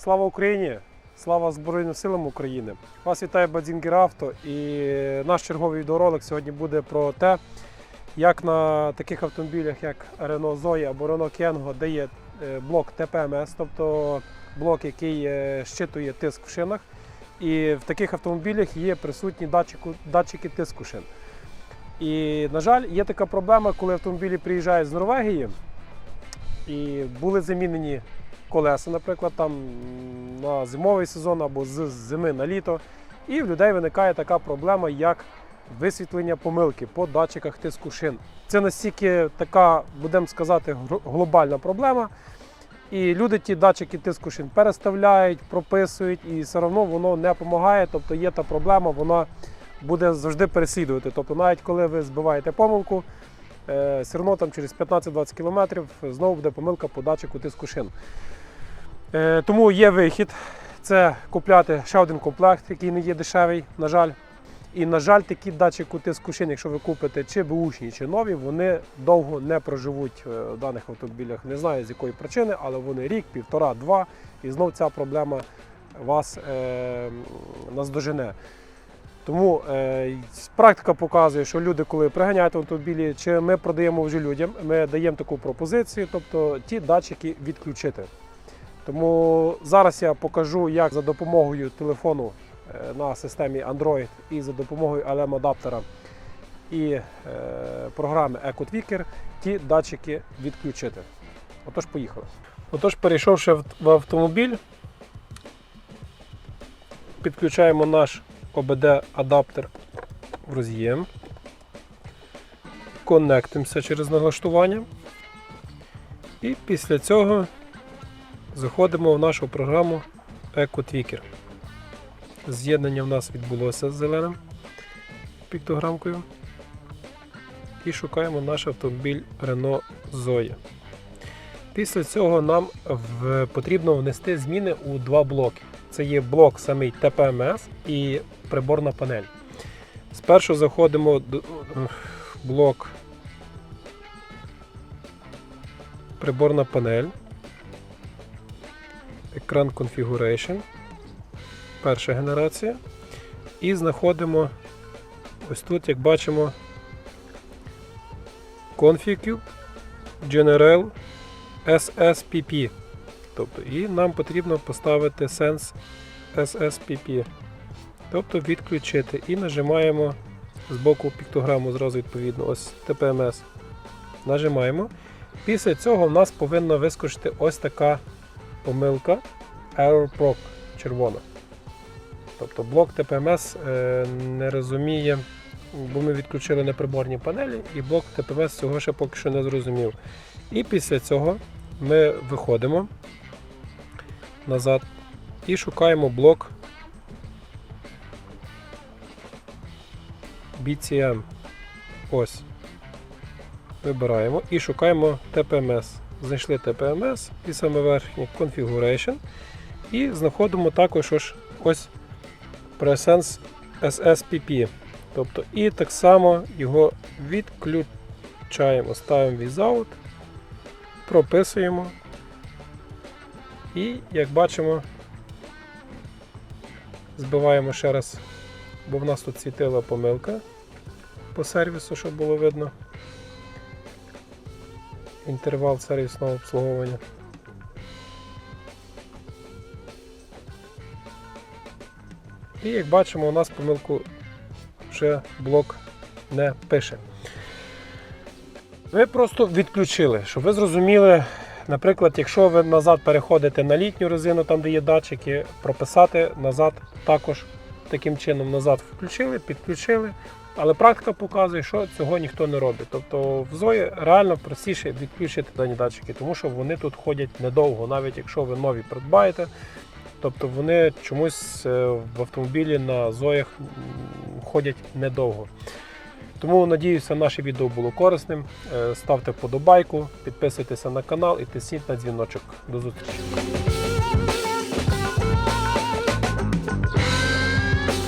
Слава Україні! Слава Збройним силам України! Вас вітає Бадзінгер Авто і наш черговий відеоролик сьогодні буде про те, як на таких автомобілях, як Renault Zoe або Renault Kangoo, де є е, блок ТПМС, тобто блок, який е, щитує тиск в шинах. І в таких автомобілях є присутні датчику, датчики тиску шин. І, на жаль, є така проблема, коли автомобілі приїжджають з Норвегії і були замінені колеса, наприклад, там на зимовий сезон або з зими на літо. І в людей виникає така проблема, як висвітлення помилки по датчиках тиску шин. Це настільки така, будемо сказати, глобальна проблема. І люди ті датчики тиску шин переставляють, прописують, і все одно воно не допомагає. Тобто є та проблема, вона буде завжди переслідувати. Тобто, навіть коли ви збиваєте помилку, е, все одно там через 15-20 кілометрів знову буде помилка по датчику тиску шин. Е, Тому є вихід. Це купляти ще один комплект, який не є дешевий, на жаль. І, на жаль, такі датчики тиску шин, якщо ви купите чи бушні, чи нові, вони довго не проживуть е, в даних автомобілях. Не знаю з якої причини, але вони рік, півтора, два, і знов ця проблема вас е, наздожене. Тому е, практика показує, що люди, коли приганяють автомобілі, чи ми продаємо вже людям, ми даємо таку пропозицію, тобто ті датчики відключити. Тому зараз я покажу, як за допомогою телефону е, на системі Android і за допомогою LM-адаптера і е, програми EcoTweaker ті датчики відключити. Отож, поїхали. Отож, перейшовши в- автомобіль, підключаємо наш OBD-адаптер в роз'єм, коннектимося через налаштування. І після цього заходимо в нашу програму EcoTweaker. З'єднання в нас відбулося з зеленим піктограмкою. І шукаємо наш автомобіль Renault Zoe. Після цього нам в- потрібно внести зміни у два блоки. Це є блок самий TPMS і приборна панель. Спершу заходимо до блок приборна панель, екран Configuration, перша генерація. І знаходимо ось тут, як бачимо, Config General SSPP. Тобто, і нам потрібно поставити Sense SSPP. Тобто відключити. І нажимаємо з боку піктограму зразу відповідно ось TPMS. Нажимаємо. Після цього в нас повинна вискочити ось така помилка Error Proc червона. Тобто блок TPMS е, не розуміє, бо ми відключили неприборні панелі, і блок TPMS цього ще поки що не зрозумів. І після цього ми виходимо назад і шукаємо блок BCM. Ось. Вибираємо і шукаємо TPMS. Знайшли TPMS і саме верхнє Configuration. І знаходимо також ось, ось Presence SSPP. Тобто, і так само його відключаємо. Ставимо Without, прописуємо. І, як бачимо, збиваємо ще раз, бо в нас тут світила помилка по сервісу, щоб було видно. Інтервал сервісного обслуговування. І як бачимо, у нас помилку вже блок не пише. Ви просто відключили, щоб ви зрозуміли, наприклад, якщо ви назад переходите на літню резину, там де є датчики, прописати назад також таким чином назад включили, підключили. Але практика показує, що цього ніхто не робить. Тобто в Зої реально простіше відключити дані датчики, тому що вони тут ходять недовго, навіть якщо ви нові придбаєте. Тобто вони чомусь е, в автомобілі на Зоях ходять недовго. Тому надіюся, наше відео було корисним. Е, Ставте вподобайку, підписуйтеся на канал і тисніть на дзвіночок. До зустрічі!